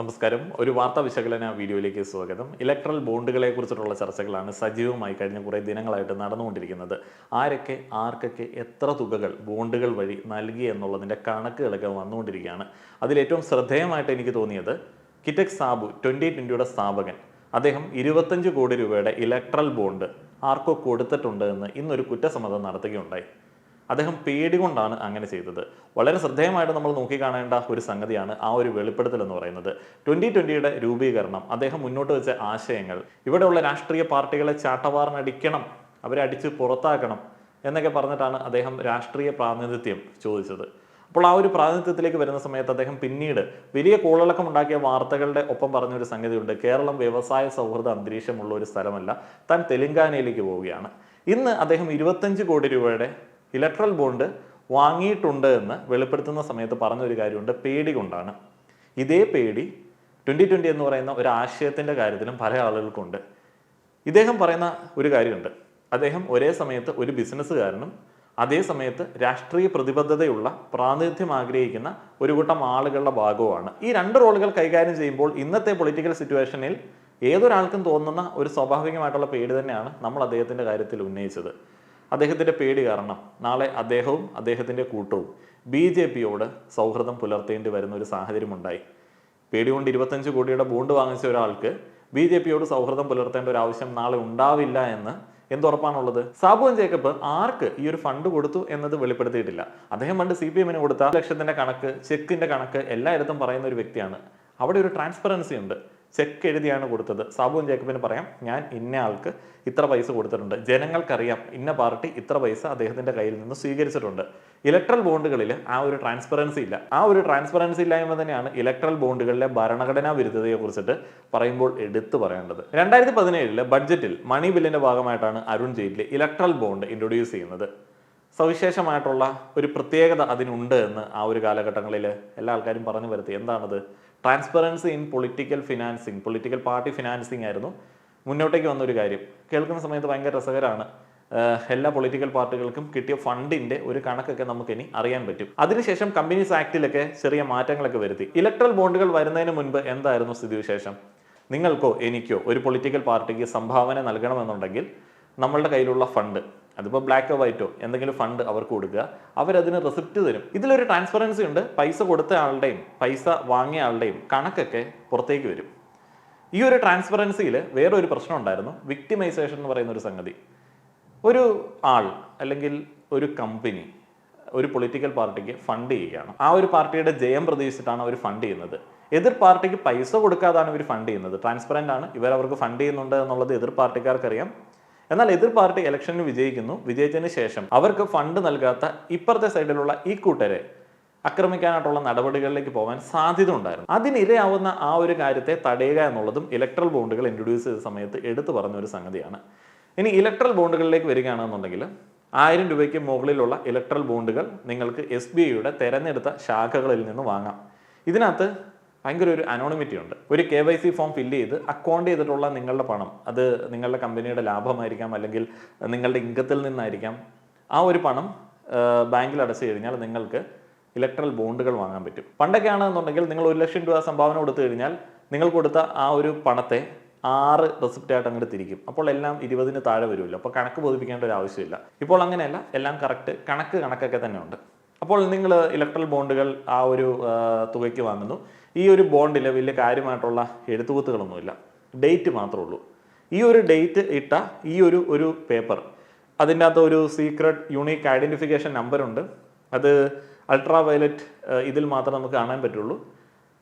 നമസ്കാരം. ഒരു വാർത്താ വിശകലന വീഡിയോയിലേക്ക് സ്വാഗതം. ഇലക്ട്രൽ ബോണ്ടുകളെ കുറിച്ചിട്ടുള്ള ചർച്ചകളാണ് സജീവമായി കഴിഞ്ഞ കുറേ ദിനങ്ങളായിട്ട് നടന്നുകൊണ്ടിരിക്കുന്നത്. ആരൊക്കെ ആർക്കൊക്കെ എത്ര തുകകൾ ബോണ്ടുകൾ വഴി നൽകി എന്നുള്ളതിന്റെ കണക്കുകളൊക്കെ വന്നുകൊണ്ടിരിക്കുകയാണ്. അതിലേറ്റവും ശ്രദ്ധേയമായിട്ട് എനിക്ക് തോന്നിയത് കിറ്റക് സാബു ട്വന്റി ട്വന്റിയുടെ സ്ഥാപകൻ. അദ്ദേഹം ഇരുപത്തഞ്ച് കോടി രൂപയുടെ ഇലക്ട്രൽ ബോണ്ട് ആർക്കോ കൊടുത്തിട്ടുണ്ട് എന്ന് ഇന്നൊരു കുറ്റസമ്മതം നടത്തുകയുണ്ടായി. അദ്ദേഹം പേടി കൊണ്ടാണ് അങ്ങനെ ചെയ്തത്. വളരെ ശ്രദ്ധേയമായിട്ട് നമ്മൾ നോക്കിക്കാണേണ്ട ഒരു സംഗതിയാണ് ആ ഒരു വെളിപ്പെടുത്തൽ എന്ന് പറയുന്നത്. ട്വന്റി ട്വന്റിയുടെ രൂപീകരണം അദ്ദേഹം മുന്നോട്ട് വെച്ച ആശയങ്ങൾ ഇവിടെയുള്ള രാഷ്ട്രീയ പാർട്ടികളെ ചാട്ടവാറിനടിക്കണം അവരെ അടിച്ച് പുറത്താക്കണം എന്നൊക്കെ പറഞ്ഞിട്ടാണ് അദ്ദേഹം രാഷ്ട്രീയ പ്രാതിനിധ്യം ചോദിച്ചത്. അപ്പോൾ ആ ഒരു പ്രാതിനിധ്യത്തിലേക്ക് വരുന്ന സമയത്ത് അദ്ദേഹം പിന്നീട് വലിയ കോളിളക്കം ഉണ്ടാക്കിയ വാർത്തകളുടെ ഒപ്പം പറഞ്ഞൊരു സംഗതിയുണ്ട്. കേരളം വ്യവസായ സൗഹൃദ അന്തരീക്ഷമുള്ള ഒരു സ്ഥലമല്ല താൻ തെലങ്കാനയിലേക്ക് പോവുകയാണ്. ഇന്ന് അദ്ദേഹം ഇരുപത്തഞ്ച് കോടി രൂപയുടെ ഇലക്ട്രൽ ബോണ്ട് വാങ്ങിയിട്ടുണ്ട് എന്ന് വെളിപ്പെടുത്തുന്ന സമയത്ത് പറഞ്ഞൊരു കാര്യമുണ്ട്. പേടി കൊണ്ടാണ്. ഇതേ പേടി ട്വന്റി ട്വന്റി എന്ന് പറയുന്ന ഒരു ആശയത്തിന്റെ കാര്യത്തിലും പല ആളുകൾക്കുണ്ട്. ഇദ്ദേഹം പറയുന്ന ഒരു കാര്യമുണ്ട്. അദ്ദേഹം ഒരേ സമയത്ത് ഒരു ബിസിനസ്സുകാരനും അതേ സമയത്ത് രാഷ്ട്രീയ പ്രതിബദ്ധതയുള്ള പ്രാതിനിധ്യം ആഗ്രഹിക്കുന്ന ഒരു കൂട്ടം ആളുകളുടെ ഭാഗവുമാണ്. ഈ രണ്ട് റോളുകൾ കൈകാര്യം ചെയ്യുമ്പോൾ ഇന്നത്തെ പൊളിറ്റിക്കൽ സിറ്റുവേഷനിൽ ഏതൊരാൾക്കും തോന്നുന്ന ഒരു സ്വാഭാവികമായിട്ടുള്ള പേടി തന്നെയാണ് നമ്മൾ അദ്ദേഹത്തിന്റെ കാര്യത്തിൽ ഉന്നയിച്ചത്. അദ്ദേഹത്തിന്റെ പേടി കാരണം നാളെ അദ്ദേഹവും അദ്ദേഹത്തിന്റെ കൂട്ടവും ബി ജെ പിയോട് സൗഹൃദം പുലർത്തേണ്ടി വരുന്ന ഒരു സാഹചര്യം ഉണ്ടായി പേടി കൊണ്ട് ഇരുപത്തഞ്ച് കോടിയുടെ ബോണ്ട് വാങ്ങിച്ച ഒരാൾക്ക് ബി ജെ പിയോട് സൗഹൃദം പുലർത്തേണ്ട ഒരു ആവശ്യം നാളെ ഉണ്ടാവില്ല എന്ന് എന്തുറപ്പാണുള്ളത്? സാബുവൻ ജേക്കബ് ആർക്ക് ഈ ഒരു ഫണ്ട് കൊടുത്തു എന്നത് വെളിപ്പെടുത്തിയിട്ടില്ല. അദ്ദേഹം പണ്ട് സി പി എമ്മിന് കൊടുത്ത ലക്ഷത്തിന്റെ കണക്ക് ചെക്കിന്റെ കണക്ക് എല്ലായിടത്തും പറയുന്ന ഒരു വ്യക്തിയാണ്. അവിടെ ഒരു ട്രാൻസ്പെറൻസി ഉണ്ട്. ചെക്ക് എഴുതിയാണ് കൊടുത്തത്. സാബുവും ജേക്കബിന് പറയാം ഞാൻ ഇന്ന ആൾക്ക് ഇത്ര പൈസ കൊടുത്തിട്ടുണ്ട്. ജനങ്ങൾക്കറിയാം ഇന്ന പാർട്ടി ഇത്ര പൈസ അദ്ദേഹത്തിന്റെ കയ്യിൽ നിന്ന് സ്വീകരിച്ചിട്ടുണ്ട്. ഇലക്ട്രൽ ബോണ്ടുകളിൽ ആ ഒരു ട്രാൻസ്പെറൻസി ഇല്ല. ആ ഒരു ട്രാൻസ്പെറൻസി ഇല്ലായ്മ തന്നെയാണ് ഇലക്ട്രൽ ബോണ്ടുകളിലെ ഭരണഘടനാ വിരുദ്ധതയെ കുറിച്ചിട്ട് പറയുമ്പോൾ എടുത്തു പറയേണ്ടത്. രണ്ടായിരത്തി പതിനേഴിൽ ബഡ്ജറ്റിൽ മണി ബില്ലിന്റെ ഭാഗമായിട്ടാണ് Arun Jaitley electoral bond introduce ചെയ്യുന്നത്. സവിശേഷമായിട്ടുള്ള ഒരു പ്രത്യേകത അതിനുണ്ട് എന്ന് ആ ഒരു കാലഘട്ടങ്ങളിൽ എല്ലാ ആൾക്കാരും പറഞ്ഞു വരുത്തി. എന്താണത്? Transparency in political financing political party financing ആയിരുന്നു. മുന്നോട്ടേക്ക് വന്നൊരു കാര്യം. കേൾക്കുന്ന സമയത്ത് ഭയങ്കര രസകരമാണ് എല്ലാ പൊളിറ്റിക്കൽ പാർട്ടികൾക്കും കിട്ടിയ ഫണ്ടിന്റെ ഒരു കണക്കൊക്കെ നമുക്ക് ഇനി അറിയാൻ പറ്റും. അതിനുശേഷം കമ്പനീസ് ആക്ടിലൊക്കെ ചെറിയ മാറ്റങ്ങളൊക്കെ വരുത്തി. ഇലക്ട്രൽ ബോണ്ടുകൾ വരുന്നതിന് മുൻപ് എന്തായിരുന്നു സ്ഥിതിവിശേഷം? നിങ്ങൾക്കോ എനിക്കോ ഒരു പൊളിറ്റിക്കൽ പാർട്ടിക്ക് സംഭാവന നൽകണമെന്നുണ്ടെങ്കിൽ നമ്മളുടെ കയ്യിലുള്ള ഫണ്ട് അതിപ്പോൾ ബ്ലാക്കോ വൈറ്റോ എന്തെങ്കിലും ഫണ്ട് അവർക്ക് കൊടുക്കുക അവരതിന് റെസിപ്റ്റ് തരും. ഇതിലൊരു ട്രാൻസ്പെറൻസി ഉണ്ട്. പൈസ കൊടുത്ത ആളുടെയും പൈസ വാങ്ങിയ ആളുടെയും കണക്കൊക്കെ പുറത്തേക്ക് വരും. ഈ ഒരു ട്രാൻസ്പെറൻസിയിൽ വേറൊരു പ്രശ്നം ഉണ്ടായിരുന്നു. വിക്ടിമൈസേഷൻ എന്ന് പറയുന്ന ഒരു സംഗതി. ഒരു ആൾ അല്ലെങ്കിൽ ഒരു കമ്പനി ഒരു പൊളിറ്റിക്കൽ പാർട്ടിക്ക് ഫണ്ട് ചെയ്യുകയാണ്. ആ ഒരു പാർട്ടിയുടെ ജയം പ്രതീക്ഷിച്ചിട്ടാണ് അവർ ഫണ്ട് ചെയ്യുന്നത്. എതിർ പാർട്ടിക്ക് പൈസ കൊടുക്കാതാണ് ഇവർ ഫണ്ട് ചെയ്യുന്നത്. ട്രാൻസ്പെറന്റ് ആണ്. ഇവർ അവർക്ക് ഫണ്ട് ചെയ്യുന്നുണ്ട് എന്നുള്ളത് എതിർ പാർട്ടിക്കാർക്കറിയാം. എന്നാൽ എതിർ പാർട്ടി ഇലക്ഷനിൽ വിജയിക്കുന്നു. വിജയിച്ചതിന് ശേഷം അവർക്ക് ഫണ്ട് നൽകാത്ത ഇപ്പുറത്തെ സൈഡിലുള്ള ഈ കൂട്ടരെ ആക്രമിക്കാനായിട്ടുള്ള നടപടികളിലേക്ക് പോകാൻ സാധ്യത ഉണ്ടായിരുന്നു. അതിനിരയാവുന്ന ആ ഒരു കാര്യത്തെ തടയുക എന്നുള്ളതും ഇലക്ട്രൽ ബോണ്ടുകൾ ഇൻട്രൊഡ്യൂസ് ചെയ്ത സമയത്ത് എടുത്തു പറഞ്ഞ ഒരു സംഗതിയാണ്. ഇനി ഇലക്ട്രൽ ബോണ്ടുകളിലേക്ക് വരികയാണെന്നുണ്ടെങ്കിൽ ആയിരം രൂപയ്ക്ക് മുകളിലുള്ള ഇലക്ട്രൽ ബോണ്ടുകൾ നിങ്ങൾക്ക് എസ് ബി ഐയുടെ തെരഞ്ഞെടുത്ത ശാഖകളിൽ നിന്ന് വാങ്ങാം. ഇതിനകത്ത് ഭയങ്കര ഒരു അനോണിമിറ്റി ഉണ്ട്. ഒരു K Y C form fill ചെയ്ത് അക്കൗണ്ട് ചെയ്തിട്ടുള്ള നിങ്ങളുടെ പണം അത് നിങ്ങളുടെ കമ്പനിയുടെ ലാഭമായിരിക്കാം അല്ലെങ്കിൽ നിങ്ങളുടെ ഇൻകത്തിൽ നിന്നായിരിക്കാം. ആ ഒരു പണം ബാങ്കിൽ അടച്ചു കഴിഞ്ഞാൽ നിങ്ങൾക്ക് ഇലക്ട്രൽ ബോണ്ടുകൾ വാങ്ങാൻ പറ്റും. പണ്ടൊക്കെ ആണെന്നുണ്ടെങ്കിൽ നിങ്ങൾ ഒരു ലക്ഷം രൂപ സംഭാവന കൊടുത്തു കഴിഞ്ഞാൽ നിങ്ങൾ കൊടുത്ത ആ ഒരു പണത്തെ ആറ് റെസിപ്റ്റ് ആയിട്ട് അങ്ങോട്ട് തിരിക്കും. അപ്പോൾ എല്ലാം ഇരുപതിന് താഴെ വരുമല്ലോ. അപ്പോൾ കണക്ക് ബോധിപ്പിക്കേണ്ട ഒരു ആവശ്യമില്ല. ഇപ്പോൾ അങ്ങനെയല്ല. എല്ലാം കറക്റ്റ് കണക്ക് കണക്കൊക്കെ തന്നെ ഉണ്ട് അപ്പോൾ നിങ്ങൾ ഇലക്ട്രൽ ബോണ്ടുകൾ ആ ഒരു തുകയ്ക്ക് വാങ്ങുന്നു. ഈ ഒരു ബോണ്ടിൽ വലിയ കാര്യമായിട്ടുള്ള എഴുത്തുകൂത്തുകളൊന്നുമില്ല. ഡേറ്റ് മാത്രമേ ഉള്ളൂ. ഈ ഒരു ഡേറ്റ് ഇട്ട ഈ ഒരു ഒരു പേപ്പർ അതിന്റെ അകത്ത് ഒരു സീക്രട്ട് യുണീക്ക് ഐഡന്റിഫിക്കേഷൻ നമ്പറുണ്ട് അത് അൾട്രാ വയലറ്റ് ഇതിൽ മാത്രമേ നമുക്ക് കാണാൻ പറ്റുള്ളൂ.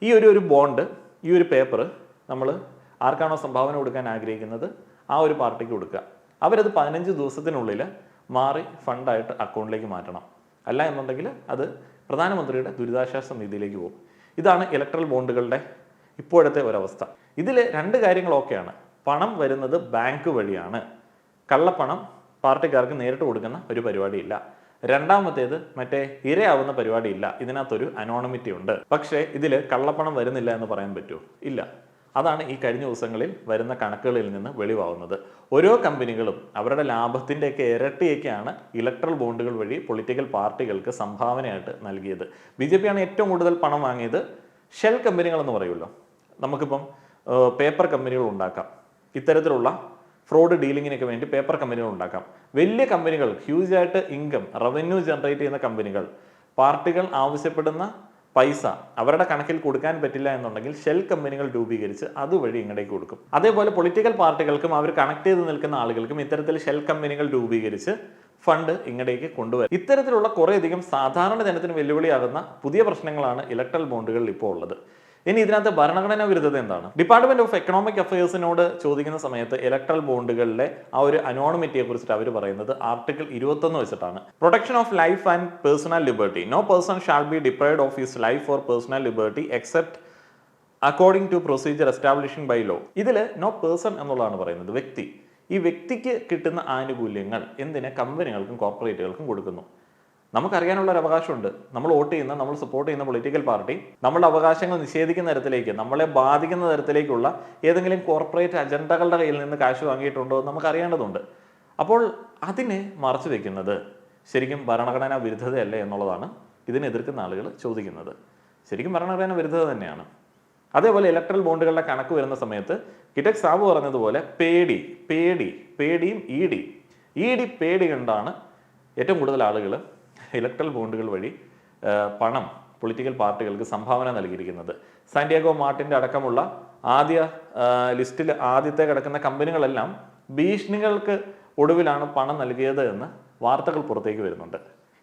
ഈ ഒരു ഒരു ബോണ്ട് ഈ ഒരു പേപ്പർ നമ്മൾ ആർക്കാണോ സംഭാവന കൊടുക്കാൻ ആഗ്രഹിക്കുന്നത് ആ ഒരു പാർട്ടിക്ക് കൊടുക്കുക. അവരത് പതിനഞ്ച് ദിവസത്തിനുള്ളിൽ മാറി ഫണ്ടായിട്ട് അക്കൗണ്ടിലേക്ക് മാറ്റണം. അല്ല എന്നുണ്ടെങ്കിൽ അത് പ്രധാനമന്ത്രിയുടെ ദുരിതാശ്വാസ നിധിയിലേക്ക് പോകും. ഇതാണ് ഇലക്ട്രൽ ബോണ്ടുകളുടെ ഇപ്പോഴത്തെ ഒരവസ്ഥ. ഇതിൽ രണ്ട് കാര്യങ്ങളൊക്കെയാണ്. പണം വരുന്നത് ബാങ്ക് വഴിയാണ്. കള്ളപ്പണം പാർട്ടിക്കാർക്ക് നേരിട്ട് കൊടുക്കുന്ന ഒരു പരിപാടിയില്ല. രണ്ടാമത്തേത് മറ്റേ ഇരയാവുന്ന പരിപാടിയില്ല. ഇതിനകത്തൊരു അനോണമിറ്റി ഉണ്ട്. പക്ഷേ ഇതിൽ കള്ളപ്പണം വരുന്നില്ല എന്ന് പറയാൻ പറ്റുമോ ഇല്ല. അതാണ് ഈ കഴിഞ്ഞ ദിവസങ്ങളിൽ വരുന്ന കണക്കുകളിൽ നിന്ന് വെളിവാകുന്നത് ഓരോ കമ്പനികളും അവരുടെ ലാഭത്തിന്റെയൊക്കെ ഇരട്ടിയൊക്കെയാണ് ഇലക്ട്രൽ ബോണ്ടുകൾ വഴി പൊളിറ്റിക്കൽ പാർട്ടികൾക്ക് സംഭാവനയായിട്ട് നൽകിയത്. ബി ജെ പിയാണ് ഏറ്റവും കൂടുതൽ പണം വാങ്ങിയത് ഷെൽ കമ്പനികളെന്ന് പറയുമല്ലോ. നമുക്കിപ്പം പേപ്പർ കമ്പനികൾ ഉണ്ടാക്കാം. ഇത്തരത്തിലുള്ള ഫ്രോഡ് ഡീലിങ്ങിനൊക്കെ വേണ്ടി പേപ്പർ കമ്പനികൾ ഉണ്ടാക്കാം. വലിയ കമ്പനികൾ ഹ്യൂജ് ആയിട്ട് ഇൻകം റവന്യൂ ജനറേറ്റ് ചെയ്യുന്ന കമ്പനികൾ പാർട്ടികൾ ആവശ്യപ്പെടുന്ന പൈസ അവരുടെ കണക്കിൽ കൊടുക്കാൻ പറ്റില്ല എന്നുണ്ടെങ്കിൽ ഷെൽ കമ്പനികൾ രൂപീകരിച്ച് അതുവഴി ഇങ്ങടേക്ക് കൊടുക്കും. അതേപോലെ പൊളിറ്റിക്കൽ പാർട്ടികൾക്കും അവർ കണക്ട് ചെയ്ത് നിൽക്കുന്ന ആളുകൾക്കും ഇത്തരത്തിൽ ഷെൽ കമ്പനികൾ രൂപീകരിച്ച് ഫണ്ട് ഇങ്ങടേക്ക് കൊണ്ടുവരും. ഇത്തരത്തിലുള്ള കുറേയധികം സാധാരണ ജനത്തിന് വെല്ലുവിളിയാകുന്ന പുതിയ പ്രശ്നങ്ങളാണ് ഇലക്ട്രൽ ബോണ്ടുകളിൽ ഇപ്പോൾ ഉള്ളത്. ഇനി ഇതിനകത്ത് ഭരണഘടനാ വിരുദ്ധത എന്താണ്? ഡിപ്പാർട്ട്മെന്റ് ഓഫ് എക്കണോമിക് അഫയേഴ്സിനോട് ചോദിക്കുന്ന സമയത്ത് ഇലക്ട്രൽ ബോണ്ടുകളിലെ ആ ഒരു അനോണിമിറ്റിയെ കുറിച്ചിട്ട് അവർ പറയുന്നത് ആർട്ടിക്കിൾ ഇരുപത്തൊന്ന് വെച്ചിട്ടാണ്. Protection of life and personal liberty no person shall be deprived of his life or personal liberty except according to procedure establishing by law ഇതിൽ നോ പേഴ്സൺ എന്നുള്ളതാണ് പറയുന്നത് വ്യക്തി. ഈ വ്യക്തിക്ക് കിട്ടുന്ന ആനുകൂല്യങ്ങൾ എന്തിനെ? കമ്പനികൾക്കും കോർപ്പറേറ്റുകൾക്കും കൊടുക്കുന്നു. നമുക്കറിയാനുള്ള ഒരു അവകാശമുണ്ട്. നമ്മൾ വോട്ട് ചെയ്യുന്ന നമ്മൾ സപ്പോർട്ട് ചെയ്യുന്ന പൊളിറ്റിക്കൽ പാർട്ടി നമ്മളുടെ അവകാശങ്ങൾ നിഷേധിക്കുന്ന തരത്തിലേക്ക് നമ്മളെ ബാധിക്കുന്ന തരത്തിലേക്കുള്ള ഏതെങ്കിലും കോർപ്പറേറ്റ് അജണ്ടകളുടെ കയ്യിൽ നിന്ന് കാശ് വാങ്ങിയിട്ടുണ്ടോ എന്ന് നമുക്ക് അറിയേണ്ടതുണ്ട് അപ്പോൾ അതിനെ മറച്ചു വെക്കുന്നത് ശരിക്കും ഭരണഘടനാ വിരുദ്ധതയല്ലേ എന്നുള്ളതാണ് ഇതിനെ എതിർക്കുന്ന ആളുകൾ ചോദിക്കുന്നത്. ശരിക്കും ഭരണഘടനാ വിരുദ്ധത തന്നെയാണ്. അതേപോലെ ഇലക്ട്രൽ ബോണ്ടുകളുടെ കണക്ക് വരുന്ന സമയത്ത് കിറ്റക് സാബു പറഞ്ഞതുപോലെ പേടി പേടി പേടിയും ഇ ഡി ഇ ഡി പേടി കണ്ടാണ് ഏറ്റവും കൂടുതൽ ആളുകൾ ഇലക്ട്രൽ ബോണ്ടുകൾ വഴി പണം പൊളിറ്റിക്കൽ പാർട്ടികൾക്ക് സംഭാവന നൽകിയിരിക്കുന്നത്. സാന്റിയാഗോ മാർട്ടിന്റെ അടക്കമുള്ള ആദ്യ ലിസ്റ്റിൽ ആദ്യത്തെ കിടക്കുന്ന കമ്പനികളെല്ലാം ഭീഷണികൾക്ക് ഒടുവിലാണ് പണം നൽകിയത് എന്ന് വാർത്തകൾ പുറത്തേക്ക് വരുന്നുണ്ട്.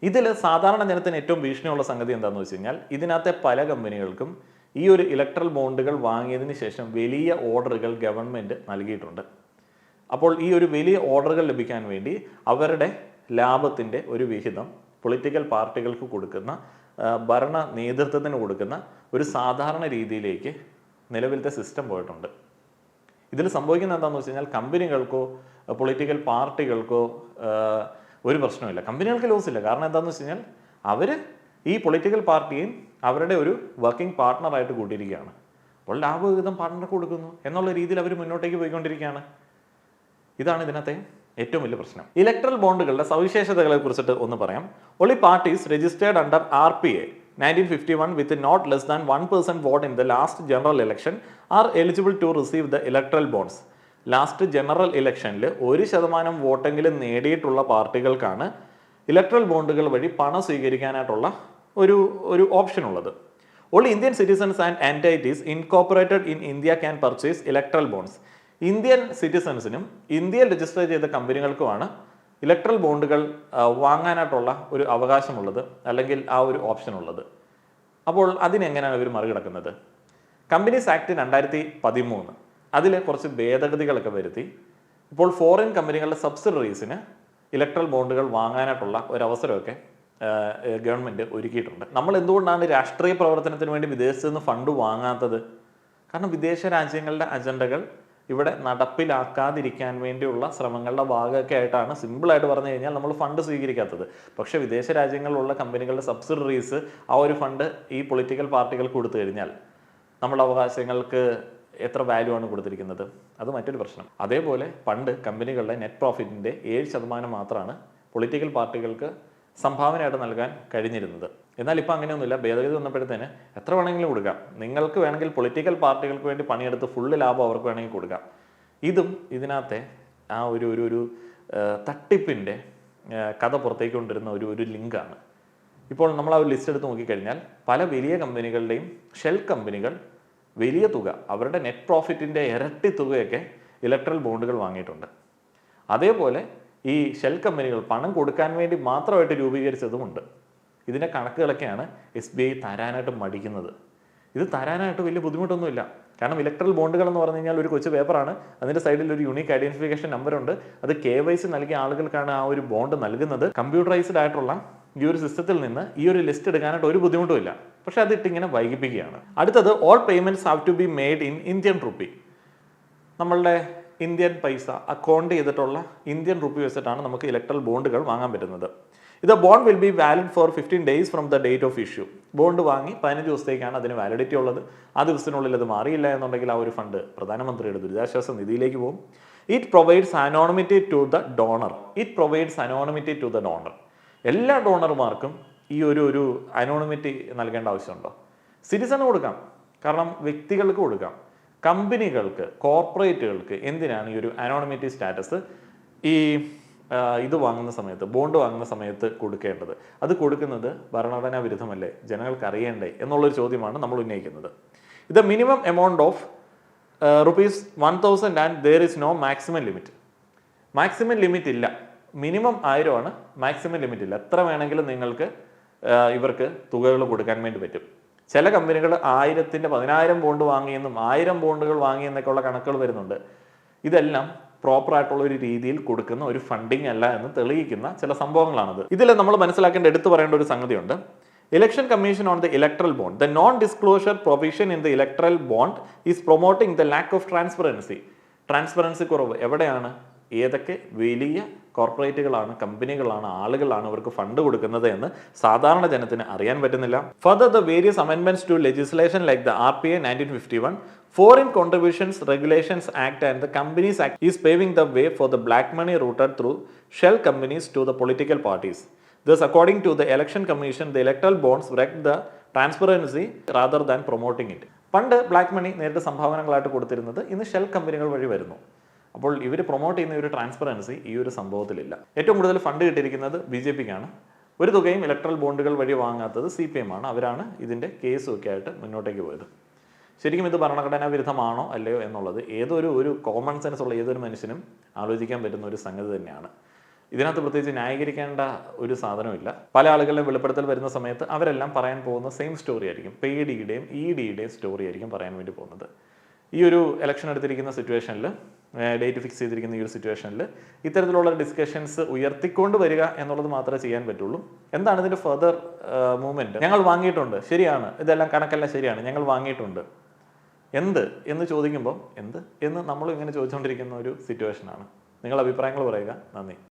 ഇതിൽ സാധാരണ ജനത്തിന് ഏറ്റവും ഭീഷണിയുള്ള സംഗതി എന്താണെന്ന് വെച്ച് കഴിഞ്ഞാൽ ഇതിനകത്തെ പല കമ്പനികൾക്കും ഈ ഒരു ഇലക്ട്രൽ ബോണ്ടുകൾ വാങ്ങിയതിന് ശേഷം വലിയ ഓർഡറുകൾ ഗവൺമെന്റ് നൽകിയിട്ടുണ്ട്. അപ്പോൾ ഈ ഒരു വലിയ ഓർഡറുകൾ ലഭിക്കാൻ വേണ്ടി അവരുടെ ലാഭത്തിന്റെ ഒരു വിഹിതം പൊളിറ്റിക്കൽ പാർട്ടികൾക്ക് കൊടുക്കുന്ന ഭരണ നേതൃത്വത്തിന് കൊടുക്കുന്ന ഒരു സാധാരണ രീതിയിലേക്ക് നിലവിലത്തെ സിസ്റ്റം പോയിട്ടുണ്ട്. ഇതിൽ സംഭവിക്കുന്നത് എന്താണെന്ന് വെച്ച് കഴിഞ്ഞാൽ കമ്പനികൾക്കോ പൊളിറ്റിക്കൽ പാർട്ടികൾക്കോ ഒരു പ്രശ്നമില്ല കമ്പനികൾക്ക് ലോസ് ഇല്ല. കാരണം എന്താണെന്ന് വെച്ച് കഴിഞ്ഞാൽ അവർ ഈ പൊളിറ്റിക്കൽ പാർട്ടിയും അവരുടെ ഒരു വർക്കിംഗ് പാർട്ട്ണറായിട്ട് കൂട്ടിയിരിക്കുകയാണ്. അപ്പോൾ ലാഭവിഹിതം പാർട്ട്ണർക്ക് കൊടുക്കുന്നു എന്നുള്ള രീതിയിൽ അവർ മുന്നോട്ടേക്ക് പോയിക്കൊണ്ടിരിക്കുകയാണ്. ഇതാണ് ഇതിനകത്തെ ഏറ്റവും വലിയ പ്രശ്നം. ഇലക്ട്രൽ ബോണ്ടുകളുടെ സവിശേഷതകളെ കുറിച്ചിട്ട് ഒന്ന് പറയാം. Only parties registered under R P A nineteen fifty one with not less than one percent vote in the last general election are eligible to receive the electoral bonds last general ഇലക്ഷനിൽ ഒരു ശതമാനം വോട്ടെങ്കിലും നേടിയിട്ടുള്ള പാർട്ടികൾക്കാണ് electoral ബോണ്ടുകൾ വഴി പണം സ്വീകരിക്കാനായിട്ടുള്ള ഒരു ഒരു option ഉള്ളത്. All Indian citizens and entities incorporated in India can purchase electoral bonds Indian സിറ്റിസൺസിനും ഇന്ത്യയിൽ രജിസ്റ്റർ ചെയ്ത കമ്പനികൾക്കുമാണ് ഇലക്ട്രൽ ബോണ്ടുകൾ വാങ്ങാനായിട്ടുള്ള ഒരു അവകാശമുള്ളത് അല്ലെങ്കിൽ ആ ഒരു ഓപ്ഷൻ ഉള്ളത് അപ്പോൾ അതിനെങ്ങനെയാണ് ഇവർ മറികടക്കുന്നത്? കമ്പനീസ് ആക്ട് രണ്ടായിരത്തി പതിമൂന്ന് അതിൽ കുറച്ച് ഭേദഗതികളൊക്കെ വരുത്തി ഇപ്പോൾ ഫോറിൻ കമ്പനികളുടെ സബ്സിഡറീസിന് ഇലക്ട്രൽ ബോണ്ടുകൾ വാങ്ങാനായിട്ടുള്ള ഒരവസരമൊക്കെ ഗവൺമെന്റ് ഒരുക്കിയിട്ടുണ്ട്. നമ്മൾ എന്തുകൊണ്ടാണ് രാഷ്ട്രീയ പ്രവർത്തനത്തിന് വേണ്ടി വിദേശത്ത് നിന്ന് ഫണ്ട് വാങ്ങാത്തത്? കാരണം വിദേശ രാജ്യങ്ങളുടെ അജണ്ടകൾ ഇവിടെ നടപ്പിലാക്കാതിരിക്കാൻ വേണ്ടിയുള്ള ശ്രമങ്ങളുടെ ഭാഗമൊക്കെ ആയിട്ടാണ് സിമ്പിളായിട്ട് പറഞ്ഞു കഴിഞ്ഞാൽ നമ്മൾ ഫണ്ട് സ്വീകരിക്കാത്തത്. പക്ഷേ വിദേശ രാജ്യങ്ങളിലുള്ള കമ്പനികളുടെ സബ്സിഡറീസ് ആ ഒരു ഫണ്ട് ഈ പൊളിറ്റിക്കൽ പാർട്ടികൾക്ക് കൊടുത്തു കഴിഞ്ഞാൽ നമ്മുടെ അവകാശങ്ങൾക്ക് എത്ര വാല്യൂ ആണ് കൊടുത്തിരിക്കുന്നത്? അത് മറ്റൊരു പ്രശ്നം. അതേപോലെ പണ്ട് കമ്പനികളുടെ നെറ്റ് പ്രോഫിറ്റിന്റെ ഏഴ് ശതമാനം മാത്രമാണ് പൊളിറ്റിക്കൽ പാർട്ടികൾക്ക് സംഭാവനയായിട്ട് നൽകാൻ കഴിഞ്ഞിരുന്നത്. എന്നാൽ ഇപ്പോൾ അങ്ങനെയൊന്നുമില്ല. ഭേദഗതി വന്നപ്പോഴത്തേന് എത്ര വേണമെങ്കിലും കൊടുക്കാം. നിങ്ങൾക്ക് വേണമെങ്കിൽ പൊളിറ്റിക്കൽ പാർട്ടികൾക്ക് വേണ്ടി പണിയെടുത്ത് ഫുള്ള് ലാഭം അവർക്ക് വേണമെങ്കിൽ കൊടുക്കാം. ഇതും ഇതിനകത്തെ ആ ഒരു ഒരു ഒരു തട്ടിപ്പിന്റെ കഥ പുറത്തേക്ക് കൊണ്ടുവരുന്ന ഒരു ഒരു ലിങ്കാണ് ഇപ്പോൾ നമ്മൾ ആ ഒരു ലിസ്റ്റ് എടുത്ത് നോക്കിക്കഴിഞ്ഞാൽ പല വലിയ കമ്പനികളുടെയും ഷെൽ കമ്പനികൾ വലിയ തുക അവരുടെ നെറ്റ് പ്രോഫിറ്റിന്റെ ഇരട്ടി തുകയൊക്കെ ഇലക്ട്രൽ ബോണ്ടുകൾ വാങ്ങിയിട്ടുണ്ട്. അതേപോലെ ഈ ഷെൽ കമ്പനികൾ പണം കൊടുക്കാൻ വേണ്ടി മാത്രമായിട്ട് രൂപീകരിച്ചതുമുണ്ട്. ഇതിന്റെ കണക്കുകളൊക്കെയാണ് എസ് ബി ഐ തരാനായിട്ട് മടിക്കുന്നത്. ഇത് തരാനായിട്ട് വലിയ ബുദ്ധിമുട്ടൊന്നുമില്ല. കാരണം ഇലക്ട്രൽ ബോണ്ടുകൾ എന്ന് പറഞ്ഞു കഴിഞ്ഞാൽ ഒരു കൊച്ചു പേപ്പറാണ്. അതിന്റെ സൈഡിൽ ഒരു യൂണീക്ക് ഐഡന്റിഫിക്കേഷൻ നമ്പർ ഉണ്ട്. അത് കെ വൈ സി നൽകിയ ആളുകൾക്കാണ് ആ ഒരു ബോണ്ട് നൽകുന്നത്. കമ്പ്യൂട്ടറൈസ്ഡ് ആയിട്ടുള്ള ഈ ഒരു സിസ്റ്റത്തിൽ നിന്ന് ഈ ഒരു ലിസ്റ്റ് എടുക്കാനായിട്ട് ഒരു ബുദ്ധിമുട്ടുമില്ല. പക്ഷെ അതിട്ട് ഇങ്ങനെ വൈകിപ്പിക്കുകയാണ്. അടുത്തത് all payments have to be made in Indian rupee നമ്മളുടെ ഇന്ത്യൻ പൈസ അക്കൗണ്ട് ചെയ്തിട്ടുള്ള ഇന്ത്യൻ റുപ്പി വെച്ചിട്ടാണ് നമുക്ക് ഇലക്ട്രൽ ബോണ്ടുകൾ വാങ്ങാൻ പറ്റുന്നത്. ഇത് bond will be valid for fifteen days from the date of issue bond വാങ്ങി പതിനഞ്ച് ദിവസത്തേക്കാണ് അതിന് വാലിഡിറ്റി ഉള്ളത്. ആ ദിവസത്തിനുള്ളിൽ അത് മാറിയില്ല എന്നുണ്ടെങ്കിൽ ആ ഒരു ഫണ്ട് പ്രധാനമന്ത്രിയുടെ ദുരിതാശ്വാസ നിധിയിലേക്ക് പോകും. It provides anonymity to the donor it provides anonymity to the donor എല്ലാ ഡോണർമാർക്കും ഈ ഒരു ഒരു അനോണിമിറ്റി നൽകേണ്ട ആവശ്യമുണ്ടോ? സിറ്റിസണ് കൊടുക്കാം. കാരണം വ്യക്തികൾക്ക് കൊടുക്കാം. കമ്പനികൾക്ക് കോർപ്പറേറ്റുകൾക്ക് എന്തിനാണ് ഈ ഒരു അനോണിമിറ്റി സ്റ്റാറ്റസ് ഈ ഇത് വാങ്ങുന്ന സമയത്ത് ബോണ്ട് വാങ്ങുന്ന സമയത്ത് കൊടുക്കേണ്ടത്. അത് കൊടുക്കുന്നത് ഭരണഘടനാ വിരുദ്ധമല്ലേ? ജനങ്ങൾക്ക് അറിയേണ്ടേ എന്നുള്ളൊരു ചോദ്യമാണ് നമ്മൾ ഉന്നയിക്കുന്നത്. ഇത് minimum amount of rupees one thousand and there is no maximum limit maximum limit ഇല്ല. മിനിമം ആയിരമാണ് മാക്സിമം ലിമിറ്റ് ഇല്ല. എത്ര വേണമെങ്കിലും നിങ്ങൾക്ക് ഇവർക്ക് തുകകൾ കൊടുക്കാൻ വേണ്ടി പറ്റും. ചില കമ്പനികൾ ആയിരത്തിന്റെ പതിനായിരം ബോണ്ട് വാങ്ങിയെന്നും ആയിരം ബോണ്ടുകൾ വാങ്ങിയെന്നൊക്കെയുള്ള കണക്കുകൾ വരുന്നുണ്ട്. ഇതെല്ലാം പ്രോപ്പർ ആയിട്ടുള്ള ഒരു രീതിയിൽ കൊടുക്കുന്ന ഒരു ഫണ്ടിങ് അല്ല എന്ന് തെളിയിക്കുന്ന ചില സംഭവങ്ങളാണത്. ഇതിൽ നമ്മൾ മനസ്സിലാക്കേണ്ട എടുത്തു പറയേണ്ട ഒരു സംഗതിയുണ്ട്. Election commission on the electoral bond the non disclosure provision in the electoral bond is promoting the lack of transparency transparency കുറവ് എവിടെയാണ്? ഏതൊക്കെ വലിയ കോർപ്പറേറ്റുകളാണ് കമ്പനികളാണ് ആളുകളാണ് അവർക്ക് ഫണ്ട് കൊടുക്കുന്നത് എന്ന് സാധാരണ ജനത്തിന് അറിയാൻ പറ്റുന്നില്ല. Further the various അമെൻമെന്റ്സ് to legislation like the R P A nineteen fifty one foreign contributions regulations act and the companies act is paving the way for the black money routed through shell companies to the political parties Thus, according to the Election Commission, the electoral bonds wrecked the transparency rather than promoting it പണ്ട് black money നേരിട്ട് സംഭാവനകളായിട്ട് കൊടുത്തിരുന്നത് ഇന്ന് shell കമ്പനികൾ വഴി വരുന്നു. അപ്പോൾ ഇവർ പ്രൊമോട്ട് ചെയ്യുന്ന ഒരു ട്രാൻസ്പെറൻസി ഈ ഒരു സംഭവത്തിലില്ല. ഏറ്റവും കൂടുതൽ ഫണ്ട് കിട്ടിയിരിക്കുന്നത് ബി ജെ പിക്കാണ്. ഒരു തുകയും ഇലക്ട്രൽ ബോണ്ടുകൾ വഴി വാങ്ങാത്തത് സി പി എം ആണ്. അവരാണ് ഇതിന്റെ കേസും ഒക്കെ ആയിട്ട് മുന്നോട്ടേക്ക് പോയത്. ശരിക്കും ഇത് ഭരണഘടനാ വിരുദ്ധമാണോ അല്ലയോ എന്നുള്ളത് ഏതൊരു ഒരു കോമൺ സെൻസ് ഉള്ള ഏതൊരു മനുഷ്യനും ആലോചിക്കാൻ പറ്റുന്ന ഒരു സംഗതി തന്നെയാണ്. ഇതിനകത്ത് പ്രത്യേകിച്ച് ന്യായീകരിക്കേണ്ട ഒരു സാധനമില്ല. പല ആളുകളുടെ വെളിപ്പെടുത്തൽ വരുന്ന സമയത്ത് അവരെല്ലാം പറയാൻ പോകുന്ന സെയിം സ്റ്റോറി ആയിരിക്കും. പേ ഡിയുടെയും ഇ ഡിയുടെയും സ്റ്റോറി ആയിരിക്കും പറയാൻ വേണ്ടി പോകുന്നത്. ഈ ഒരു ഇലക്ഷൻ എടുത്തിരിക്കുന്ന സിറ്റുവേഷനിൽ ഡേറ്റ് ഫിക്സ് ചെയ്തിരിക്കുന്ന ഈ ഒരു സിറ്റുവേഷനിൽ ഇത്തരത്തിലുള്ള ഡിസ്കഷൻസ് ഉയർത്തിക്കൊണ്ട് വരിക എന്നുള്ളത് മാത്രമേ ചെയ്യാൻ പറ്റുള്ളൂ. എന്താണ് ഇതിന്റെ ഫർദർ മൂവ്മെന്റ് ഞങ്ങൾ വാങ്ങിയിട്ടുണ്ട്. ശരിയാണ്. ഇതെല്ലാം കണക്കെല്ലാം ശരിയാണ്. ഞങ്ങൾ വാങ്ങിയിട്ടുണ്ട്. എന്ത് എന്ന് ചോദിക്കുമ്പോൾ എന്ത് എന്ന് നമ്മളും ഇങ്ങനെ ചോദിച്ചുകൊണ്ടിരിക്കുന്ന ഒരു സിറ്റുവേഷനാണ് നിങ്ങളുടെ അഭിപ്രായങ്ങൾ പറയുക. നന്ദി.